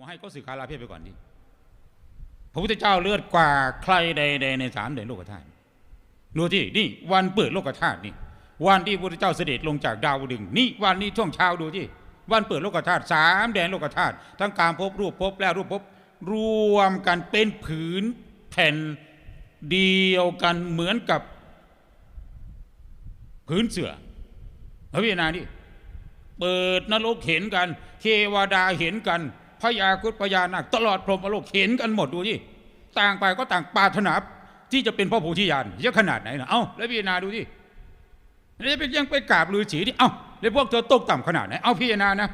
ผมให้ก็สื่อคาราเพศไปก่อนดิพระพุทธเจ้าเลือดกว่าใครใดๆในสามแดนโลกธาตุดูที่นี่วันเปิดโลกธาตุนี่ วันที่พระพุทธเจ้าเสด็จลงจากดาวดึงนี่วันนี้ช่วงเช้าดูที่วันเปิดโลกธาตุสามแดนโลกธาตุทั้งการพบรูปพบและรูปพบรวมกันเป็นผืนแผ่นเดียวกันเหมือนกับผืนเสือพระพิจารณาดิเปิดนรกเห็นกัน เทวดาเห็นกัน พญาครุฑพญานาคตลอดพรหมโลกเห็นกันหมดดูที่ต่างไปก็ต่างปรารถนาที่จะเป็นพระโพธิญาณเยอะขนาดไหนนะเอ้าแล้วพิจารณาดูที่แล้วไปยังไปกราบลือฉีที่เอ้าแล้วพวกเธอตกต่ำขนาดไหนเอาพิจารณานะ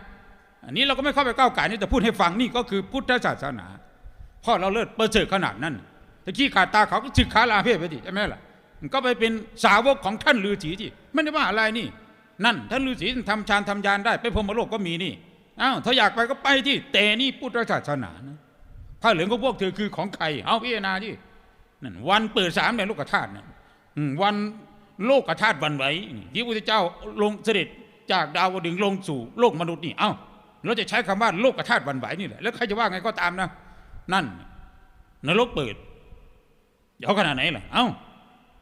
อันนี้เราก็ไม่เข้าไปก้าวไก่นี่แต่พูดให้ฟังนี่ก็คือพุทธศาสนาพ่อเราเลิศประเสริฐขนาดนั้นตะกี้ขาดตาเขาก็ศึกขาลาเพศไปดิใช่ไหมล่ะมันก็ไปเป็นสาวกของท่านฤาษีที่ไม่ได้ว่าอะไรนี่ นั่นท่านฤาษีทำฌานทำยานได้ ไปพรหมโลกก็มีนี่ อ้าวถ้าอยากไปก็ไปที่แต่นี่พุทธศาสนานะผ้าเหลืองของพวกเธอคือของใคร เอาพิจารณาที่นั่นวันเปิดสามในโลกธาตุนั่นอืมวันโลกธาตุวันไหวที่พระพุทธเจ้าลงเสด็จจากดาวดึงลงสู่โลกมนุษย์นี่ เอ้าเราจะใช้คำว่าโลกธาตุวันไหวนี่แหละแล้วใครจะว่าไงก็ตามนะ นั่นนรกเปิดเดี๋ยวขนาดไหนล่ะ เอ้า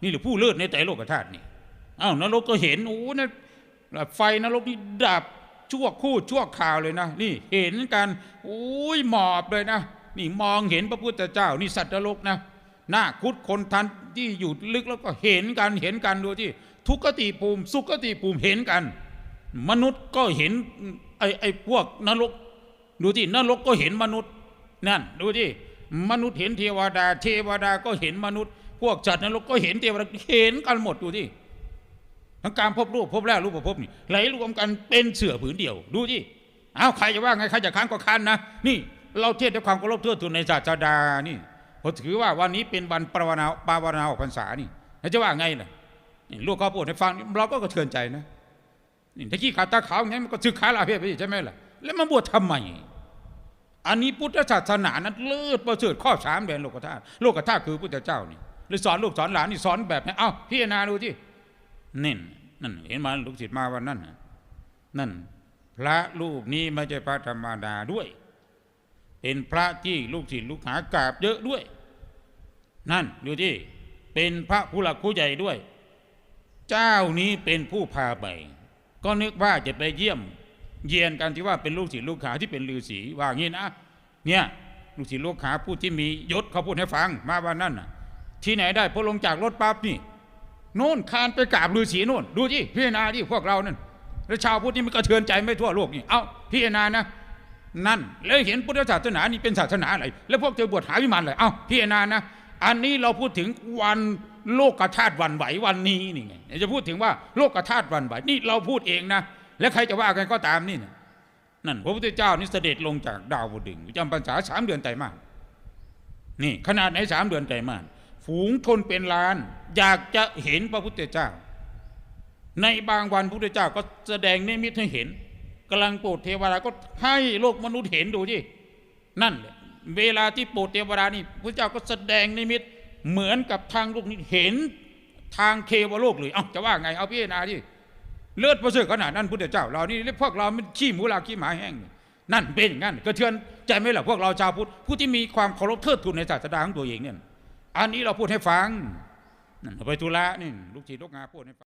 นี่หรือผู้เลิศในใจโลกธาตุนี่ เอ้านรกก็เห็นโอ้นะไฟนรกนี่ดับ ชั่วคู่ชั่วข่าวเลยนะ นี่เห็นกันโอ้ยหมอบเลยนะ นี่มองเห็นพระพุทธเจ้า นี่สัตว์นรกนะหน้าคุดคนทันที่อยู่ลึกแล้วก็เห็นกันเห็นกันดูที่ ทุกขติภูมิ สุขติภูมิเห็นกัน มนุษย์ก็เห็นไอ้ไอ้พวกนรก ดูที่นรกก็เห็นมนุษย์นั่นดูที่มนุษย์เห็นเทวดา เทวดาก็เห็นมนุษย์ พวกจัดนรกก็เห็นเทวดาเห็นกันหมดดูที่ ทั้งการพบรูปพบแล้วรูปประพบนี่ไหลรวมกันเป็นเสือผืนเดียว ดูที่เอาใครจะว่าไงใครจะค้านก็ค้านนะนี่เราเทียบด้วยความเคารพเทือทุนในศาสดานี่ผมถือว่าวันนี้เป็นวันปรวนาปาวนาออกพรรษานี่แล้วจะว่าไงล่ะนี่ลูกเขาพูดให้ฟังเราก็กระเทือนใจนะนี่ถ้าขี้ขาดตาขาวอย่างนี้มันก็ซึกขาลาเพศไปใช่ไหมล่ะแล้วมาบวชทำไมอันนี้พุทธศาสนานั้นเลิศประเสริฐข้อสามแดนโลกธาตุโลกธาตุคือพุทธเจ้านี่หรือสอนลูกสอนหลานนี่สอนแบบนี้เอ้าพิจารณาดูที่นี่ นั่นเห็นมาลูกศิษย์มาวันนั้นนั่น พระรูปนี้ไม่ใช่พระธรรมดาด้วย เป็นพระที่ลูกศิษย์ลูกหากราบเยอะด้วย นั่นดูที่เป็นพระผู้หลักผู้ใหญ่ด้วย เจ้านี้เป็นผู้พาไป ก็นึกว่าจะไปเยี่ยม เยียนกันที่ว่าเป็นลูกศิษย์ลูกหาที่เป็นฤาษีว่างี้นะเนี่ยลูกศิษย์ลูกหาผู้ที่มียศเขาพูดให้ฟังมาวันนั้นที่ไหนได้พอลงจากรถปั๊บนี่ โน่นคานไปกราบฤาษีโน่น ดูที่พิจารณาที่พวกเรานั่นแล้วชาวพุทธนี่มันกระเทือนใจไม่ทั่วโลกนี่เอาพิจารณานะนั่นแล้วเห็นพุทธศาสนานี่เป็นศาสนาอะไรแล้วพวกเธอบวชหาวิมานเลยเอาพิจารณานะ อันนี้เราพูดถึงวันโลกธาตุวันไหววันนี้นี่ไงจะพูดถึงว่าโลกธาตุวันไหวนี่เราพูดเองนะ แล้วใครจะว่ากันก็ตามนี่นะนั่นพระพุทธเจ้านี่เสด็จลงจากดาวดึงส์จำพรรษาสามเดือนไตรมาสนี่ขนาดไหนสามเดือนไตรมาส ฝูงชนเป็นล้าน อยากจะเห็นพระพุทธเจ้า ในบางวันพระพุทธเจ้าก็แสดงนิมิตให้เห็นกำลังโปรดเทวดาก็ให้โลกมนุษย์เห็นดูที่นั่นเวลาที่โปรดเทวดานี่พระเจ้าก็แสดงนิมิตเหมือนกับทางโลกนี้เห็นทางเทวโลกเลย เอ้าจะว่าไงเอาพิจารณาดิเลือดประเสริฐขนาดนั้นพุทธเจ้าเรานี่พวกเรามันขี้หมูลาขี้หมาแห้งนั่นเป็นอย่างนั้นกระเทือนใจไหมล่ะพวกเราชาวพุทธผู้ที่มีความเคารพเทิดทูนในศาสนาของตัวเองเนี่ย อันนี้เราพูดให้ฟังนั่นเอาไปทุระนี่ลูกศิษย์ลูกงาพูดให้ฟัง